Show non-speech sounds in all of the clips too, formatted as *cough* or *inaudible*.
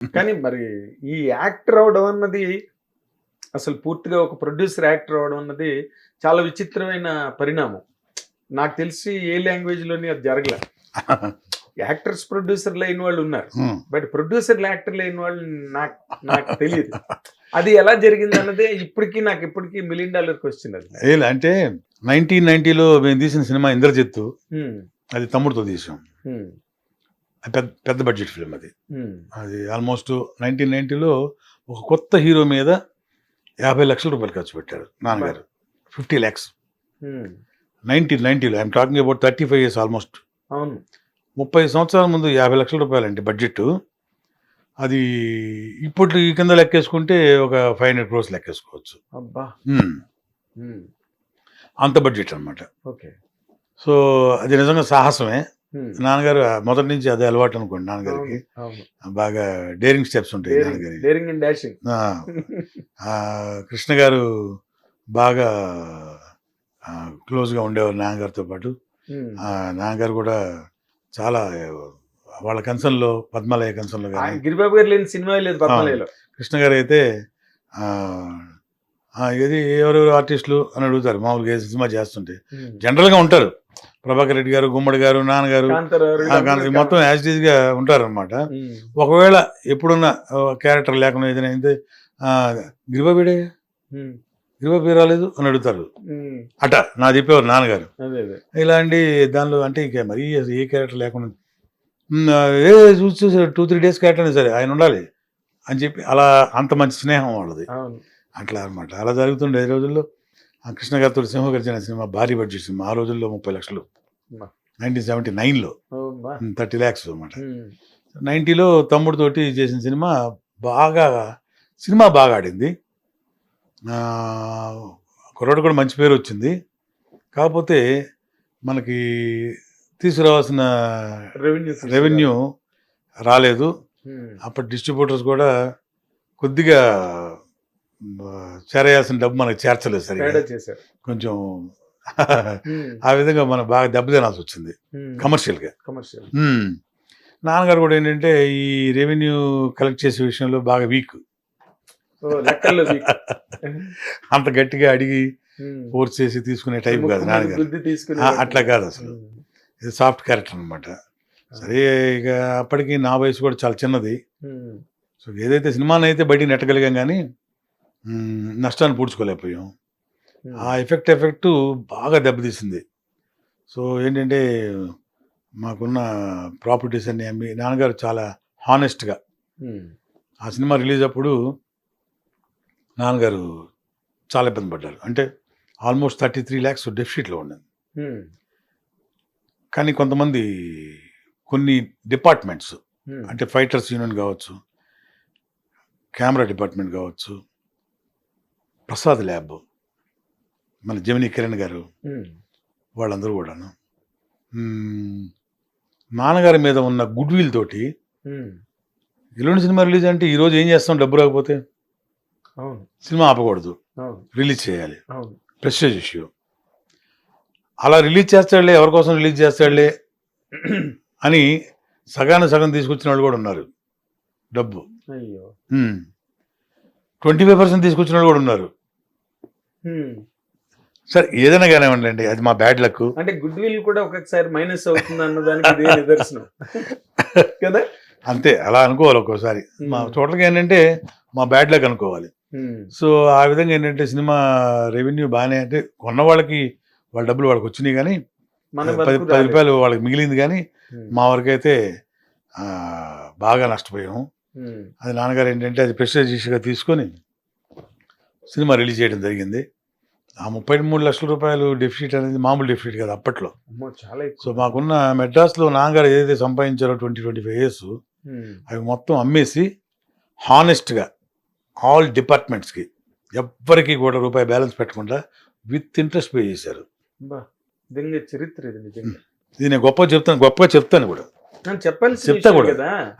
కానీ మరి ఈ యాక్టర్ అవడం అన్నది అసలు పూర్తిగా ఒక ప్రొడ్యూసర్ యాక్టర్ అవడం అన్నది చాలా విచిత్రమైన పరిణామం. నాకు తెలిసి ఏ లాంగ్వేజ్లోని అది జరగలే. *laughs* యాక్టర్స్ ప్రొడ్యూసర్లు అయిన వాళ్ళు ఉన్నారు. బట్ ప్రొడ్యూసర్లు యాక్టర్లు అయిన వాళ్ళు నాకు నాకు తెలియదు. అది ఎలా జరిగింది అన్నదే ఇప్పటికీ నాకు ఇప్పటికీ మిలియన్ డాలర్ క్వశ్చన్ అది. అంటే నైన్టీన్ నైన్టీలో మేము తీసిన సినిమా ఇంద్రజిత్తు అది తమ్ముడితో తీసాం. పెద్ద పెద్ద బడ్జెట్ ఫిల్మ్ అది. అది ఆల్మోస్ట్ నైన్టీన్ నైన్టీలో ఒక కొత్త హీరో మీద యాభై లక్షల రూపాయలు ఖర్చు పెట్టారు నాన్నగారు. Fifty lakhs. Nineteen నైన్టీలో I'm talking about thirty five years almost అవును. ముప్పై సంవత్సరాల ముందు యాభై లక్షల రూపాయలండి బడ్జెట్ అది ఇప్పుడు ఈ కింద లెక్కేసుకుంటే ఒక ఫైవ్ హండ్రెడ్ క్రోర్స్ లెక్కేసుకోవచ్చు. అబ్బా. అంత బడ్జెట్ అన్నమాట. ఓకే. సో అది నిజంగా సాహసమే. నాన్నగారు మొదటి నుంచి అదే అలవాటు అనుకోండి నాన్నగారికి. బాగా డేరింగ్ స్టెప్స్ ఉంటాయి నాన్నగారి కృష్ణ గారు బాగా క్లోజ్గా ఉండేవారు నాన్నగారితో పాటు. నాన్నగారు కూడా చాలా వాళ్ళ కన్సర్న్లో పద్మాలయ కన్సర్న్లో కానీ గిరిబాబు గారు లేని సినిమా లేదు పద్మలేలో కృష్ణ గారు అయితే ఏది ఎవరెవరు ఆర్టిస్టులు అని అడుగుతారు. మామూలుగా సినిమా చేస్తుంటే. జనరల్గా ఉంటారు. ప్రభాకర్ రెడ్డి గారు గుమ్మడి గారు నాన్నగారు మొత్తం యాజ్గా ఉంటారు అనమాట ఒకవేళ ఎప్పుడున్న క్యారెక్టర్ లేకుండా ఏదైనా అయితే గిరిబాబీడే గిరిబాబీ రాలేదు అని అడుగుతారు. అట నా చెప్పేవారు నాన్నగారు. ఇలాంటి దానిలో అంటే ఇక మరీ ఏ క్యారెక్టర్ లేకుండా "ఉమ్, ఆ, ఏ చూసి టూ త్రీ డేస్ క్యారెక్టర్ అయినా సరే ఆయన ఉండాలి అని చెప్పి అలా అంత మంచి స్నేహం వాళ్ళది. అట్లా అనమాట అలా జరుగుతుండే ఈ రోజుల్లో. ఆ కృష్ణ గారితో సింహగర్జన సినిమా భారీ బడ్జెట్ సినిమా ఆ రోజుల్లో ముప్పై లక్షలు. నైన్టీన్ సెవెంటీ నైన్లో. థర్టీ ల్యాక్స్ అనమాట. నైంటీలో తమ్ముడితోటి చేసిన సినిమా బాగా సినిమా బాగా ఆడింది కుర్రాడు కూడా మంచి పేరు వచ్చింది కాకపోతే మనకి తీసుకురావాల్సిన రెవెన్యూ. రెవెన్యూ రాలేదు. అప్పటి డిస్ట్రిబ్యూటర్స్ కూడా కొద్దిగా చేరేయాల్సిన డబ్బు మనకి చేర్చలేదు చేశారు కొంచెం ఉమ్. ఆ విధంగా మనం బాగా దెబ్బతినాల్సి వచ్చింది. కమర్షియల్గా కమర్షియల్ మ్మ్. నాన్నగారు కూడా ఏంటంటే ఈ రెవెన్యూ కలెక్ట్ చేసే విషయంలో బాగా వీక్. *laughs* అంత గట్టిగా అడిగి. ఫోర్స్ చేసి తీసుకునే టైప్ కాదు నాన్నగారు అట్లా కాదు అసలు. ఇది సాఫ్ట్ క్యారెక్టర్ అనమాట సరే ఇక అప్పటికి నా వయసు కూడా చాలా చిన్నది. సో ఏదైతే సినిమాని అయితే బయటికి నెట్టగలిగాం కానీ నష్టాన్ని పూడ్చుకోలేకపోయాం. ఆ ఎఫెక్ట్ ఎఫెక్ట్ బాగా దెబ్బతీసింది సో ఏంటంటే మాకున్న ప్రాపర్టీస్ అన్ని అమ్మి నాన్నగారు చాలా హానెస్ట్గా. ఆ సినిమా రిలీజ్ అప్పుడు నాన్నగారు చాలా ఇబ్బంది పడ్డారు అంటే ఆల్మోస్ట్ థర్టీ త్రీ ల్యాక్స్ డెఫిషిట్లో ఉమ్. కానీ కొంతమంది కొన్ని డిపార్ట్మెంట్స్. అంటే ఫైటర్స్ యూనియన్ కావచ్చు కెమెరా డిపార్ట్మెంట్ కావచ్చు ప్రసాద్ ల్యాబ్. మన జమిని కిరణ్ గారు. వాళ్ళందరూ కూడాను. నాన్నగారి మీద ఉన్న గుడ్ విల్ తోటి. ఎల్లుండి సినిమా రిలీజ్ అంటే ఈరోజు ఏం చేస్తాం? డబ్బు రాకపోతే? సినిమా ఆపకూడదు. రిలీజ్ చేయాలి. Prestige issue. అలా రిలీజ్ చేస్తాడులే ఎవరి కోసం రిలీజ్ చేస్తాడులే *clears throat* అని సగాన్ని సగం తీసుకొచ్చిన వాళ్ళు కూడా ఉన్నారు. డబ్బు. ట్వంటీ ఫైవ్ పర్సెంట్ తీసుకొచ్చిన వాళ్ళు కూడా ఉన్నారు. సరే ఏదైనా కానివ్వండి అది మా బ్యాడ్ లక్ అంటే గుడ్ విల్ కూడా ఒక్కొక్కసారి మైనస్ అవుతుంది అన్న దానికి నిదర్శనం *laughs* కదా అంతే అలా అనుకోవాలి ఒక్కోసారి మా. టోటల్గా ఏంటంటే మా బ్యాడ్ లక్ అనుకోవాలి. సో ఆ విధంగా ఏంటంటే సినిమా రెవెన్యూ బాగానే అంటే కొన్న వాళ్ళకి వాళ్ళ డబ్బులు వాళ్ళకి వచ్చినాయి కానీ మన పది పది. రూపాయలు వాళ్ళకి మిగిలింది కానీ. మా వరకైతే బాగా నష్టపోయాము. అది నాన్నగారు ఏంటంటే అది ప్రెస్టేజ్ ఇష్యూగా తీసుకొని సినిమా రిలీజ్ చేయడం జరిగింది. ఆ ముప్పై మూడు లక్షల రూపాయలు డెఫిసిట్ అనేది మామూలు డెఫిసిట్ కాదు అప్పట్లో. చాలా ఎక్కువ. సో మాకున్న మెడ్రాస్లో నాన్నగారు ఏదైతే సంపాదించారో ట్వంటీ ట్వంటీ ఫైవ్ ఇయర్స్. అవి మొత్తం అమ్మేసి హానెస్ట్గా ఆల్ డిపార్ట్మెంట్స్కి ఎవ్వరికి కూడా రూపాయి బ్యాలెన్స్ పెట్టకుండా విత్ ఇంట్రెస్ట్ పే చేశారు. చరిత్ర ఇది నిజంగా. ఇది నేను గొప్ప చెప్తాను గొప్పగా చెప్తాను కూడా. నేను చెప్పాల్సిన చెప్తా కూడా. కదా.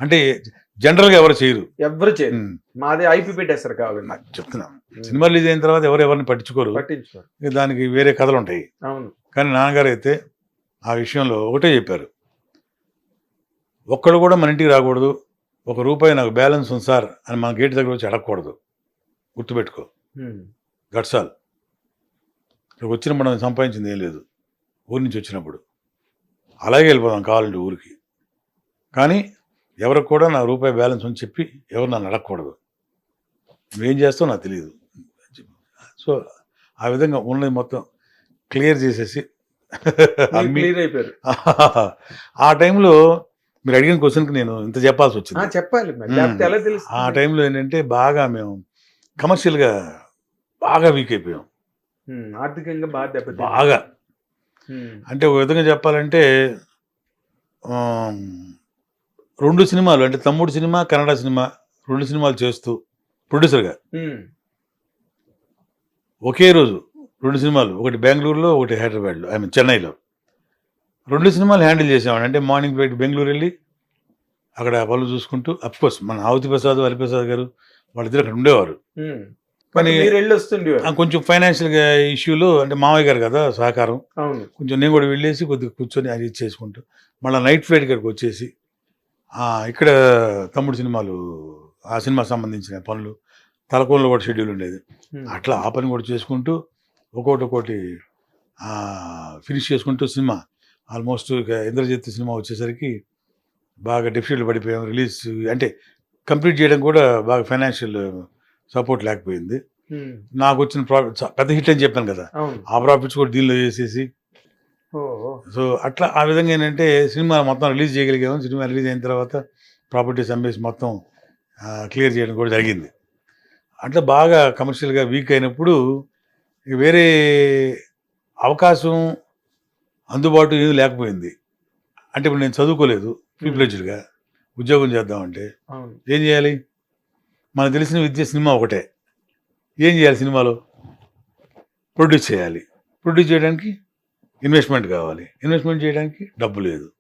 అంటే జనరల్గా ఎవరు చేయరు. ఎవ్వరు చేయరు. మాది ఐపీ పెట్టేస్తారు కావాలండి నాకు చెప్తున్నాను. సినిమా రిలీజ్ అయిన తర్వాత ఎవరు ఎవరిని పట్టించుకోరు. పట్టించుకోరు. దానికి వేరే కథలు ఉంటాయి. అవును. కానీ నాన్నగారు అయితే ఆ విషయంలో ఒకటే చెప్పారు. ఒక్కడు కూడా మన ఇంటికి రాకూడదు. ఒక రూపాయి నాకు బ్యాలెన్స్ ఉంది సార్ అని మన గేట్ దగ్గర వచ్చి అడగకూడదు. గుర్తుపెట్టుకో. గట్సాల్ ఇక్కడికి వచ్చిన మనం సంపాదించింది ఏం లేదు. ఊరి నుంచి వచ్చినప్పుడు. అలాగే వెళ్ళిపోదాం కావాలంటే ఊరికి. కానీ ఎవరికి కూడా నా రూపాయి బ్యాలెన్స్ అని చెప్పి ఎవరు నన్ను అడగకూడదు నువ్వేం చేస్తావు నాకు తెలియదు. సో ఆ విధంగా ఉన్నది మొత్తం క్లియర్ చేసేసి అయిపోయారు. ఆ టైంలో మీరు అడిగిన క్వశ్చన్కి నేను ఇంత చెప్పాల్సి వచ్చింది చెప్పాలి ఆ టైంలో ఏంటంటే బాగా మేము కమర్షియల్గా బాగా వీక్ అయిపోయాం. ఆర్థికంగా బాగా బాగా. అంటే ఒక విధంగా చెప్పాలంటే రెండు సినిమాలు అంటే తమ్ముడు సినిమా కన్నడ సినిమా రెండు సినిమాలు చేస్తూ ప్రొడ్యూసర్గా ఒకే రోజు రెండు సినిమాలు ఒకటి బెంగళూరులో ఒకటి హైదరాబాద్లో ఐ మీన్ చెన్నైలో. రెండు సినిమాలు హ్యాండిల్ చేసేవాడు అంటే మార్నింగ్ ఫ్లైట్ బెంగళూరు వెళ్ళి అక్కడ పనులు చూసుకుంటూ కోర్స్ మన ఆవుతి ప్రసాద్ హరిప్రసాద్ గారు వాళ్ళిద్దరు అక్కడ ఉండేవారు. కానీ కొంచెం ఫైనాన్షియల్గా ఇష్యూలో అంటే మామయ్య గారు కదా సహకారం. కొంచెం నేను కూడా వెళ్ళేసి కొద్దిగా కూర్చొని అది చేసుకుంటూ మళ్ళీ నైట్ ఫ్లైట్ ఇక్కడికి వచ్చేసి ఇక్కడ తమ్ముడు సినిమాలు ఆ సినిమా సంబంధించిన పనులు తలకోనలో కూడా షెడ్యూల్ ఉండేది. అట్లా ఆ పని కూడా చేసుకుంటూ ఒక్కొక్కటి ఒక్కొక్కటి ఫినిష్ చేసుకుంటూ సినిమా ఆల్మోస్ట్ ఇక ఇంద్రజిత్ సినిమా వచ్చేసరికి బాగా డెఫిసిట్లు పడిపోయాం రిలీజ్ అంటే కంప్లీట్ చేయడం కూడా బాగా ఫైనాన్షియల్ సపోర్ట్ లేకపోయింది. నాకు వచ్చిన ప్రాఫిట్ పెద్ద హిట్ అని చెప్పాను కదా. ఆ ప్రాఫిట్స్ కూడా దీనిలో ఓ. సో అట్లా ఆ విధంగా ఏంటంటే సినిమా మొత్తం రిలీజ్ చేయగలిగాము. సినిమా రిలీజ్ అయిన తర్వాత ప్రాపర్టీస్ అమ్మేసి మొత్తం క్లియర్ చేయడం కూడా జరిగింది. అట్లా బాగా కమర్షియల్గా వీక్ అయినప్పుడు వేరే అవకాశం అందుబాటు ఏమీ లేకపోయింది. అంటే ఇప్పుడు నేను చదువుకోలేదు ఫ్లెడ్జ్డ్గా ఉద్యోగం చేద్దామంటే ఏం చేయాలి? మనకు తెలిసిన విద్య సినిమా ఒకటే. ఏం చేయాలి సినిమాలో? ప్రొడ్యూస్ చేయాలి. ప్రొడ్యూస్ చేయడానికి ఇన్వెస్ట్మెంట్ కావాలి. ఇన్వెస్ట్మెంట్ చేయడానికి డబ్బు లేదు.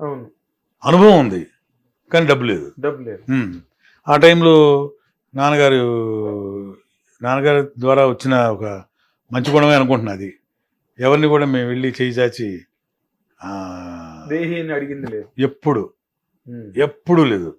అవును. అనుభవం ఉంది కానీ డబ్బు లేదు. డబ్బు లేదు. ఆ టైంలో నాన్నగారు నాన్నగారి ద్వారా వచ్చిన ఒక మంచి గుణమే అనుకుంటున్నా అది. ఎవరిని కూడా మేము వెళ్ళి చేయి చాచి అడిగింది లేదు. ఎప్పుడు? ఎప్పుడూ లేదు.